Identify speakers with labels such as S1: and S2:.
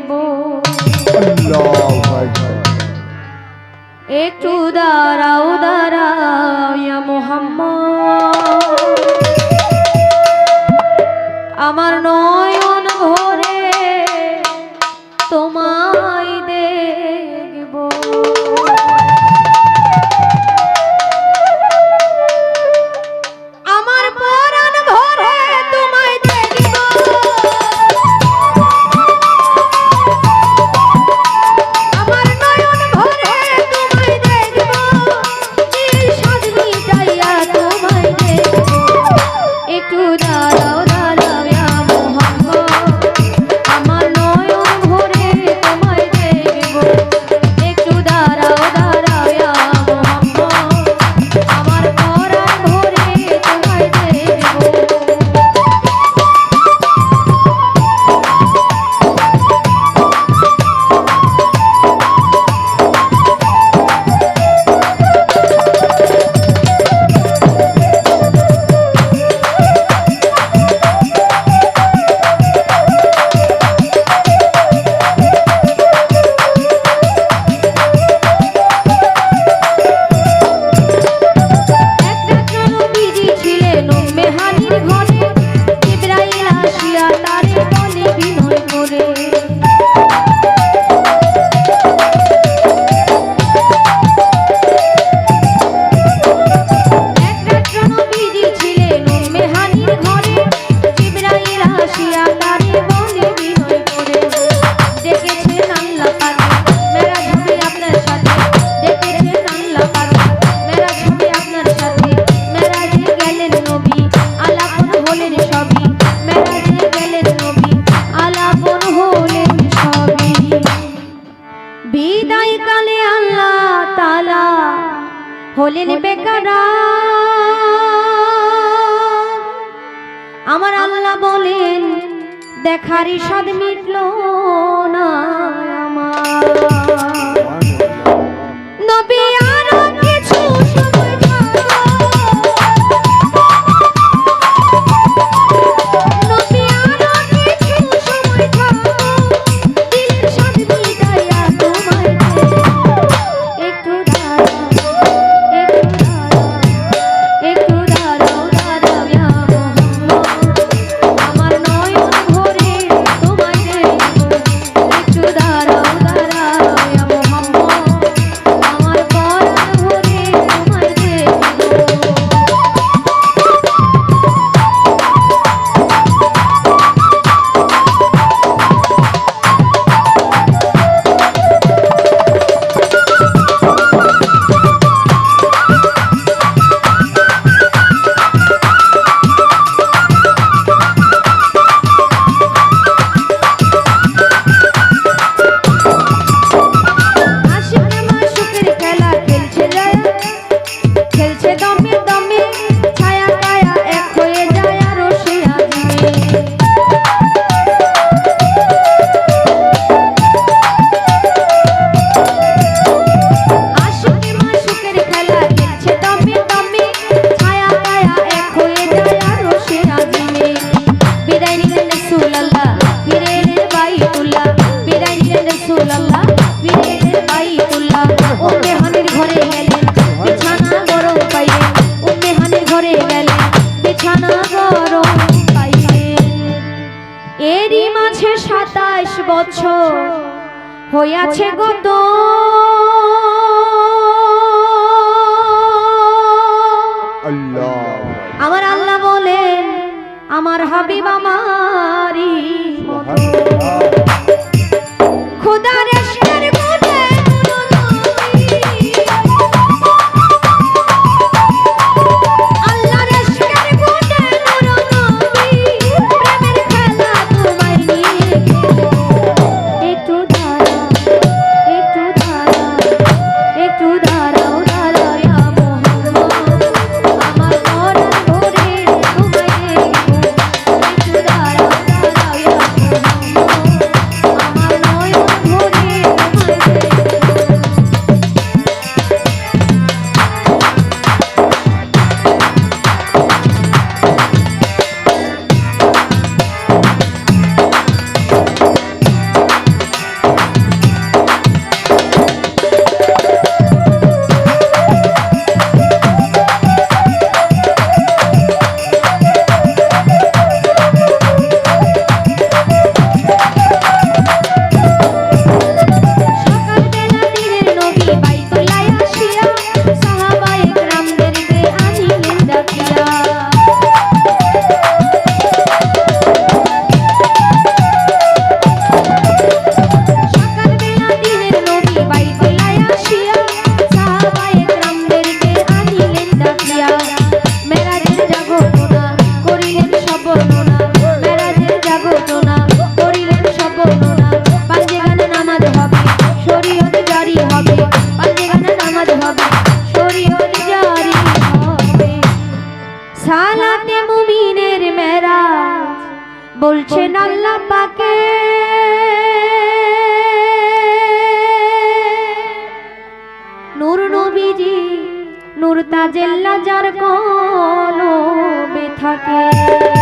S1: দেব।
S2: একটু দাঁড়াও দাঁড়াও মোহাম্মদ। আমার নয় দেখারই স্বাদ মিটল না আমার। বছর হইয়াছে গত তাজেল্লা যার কোনো থাকে।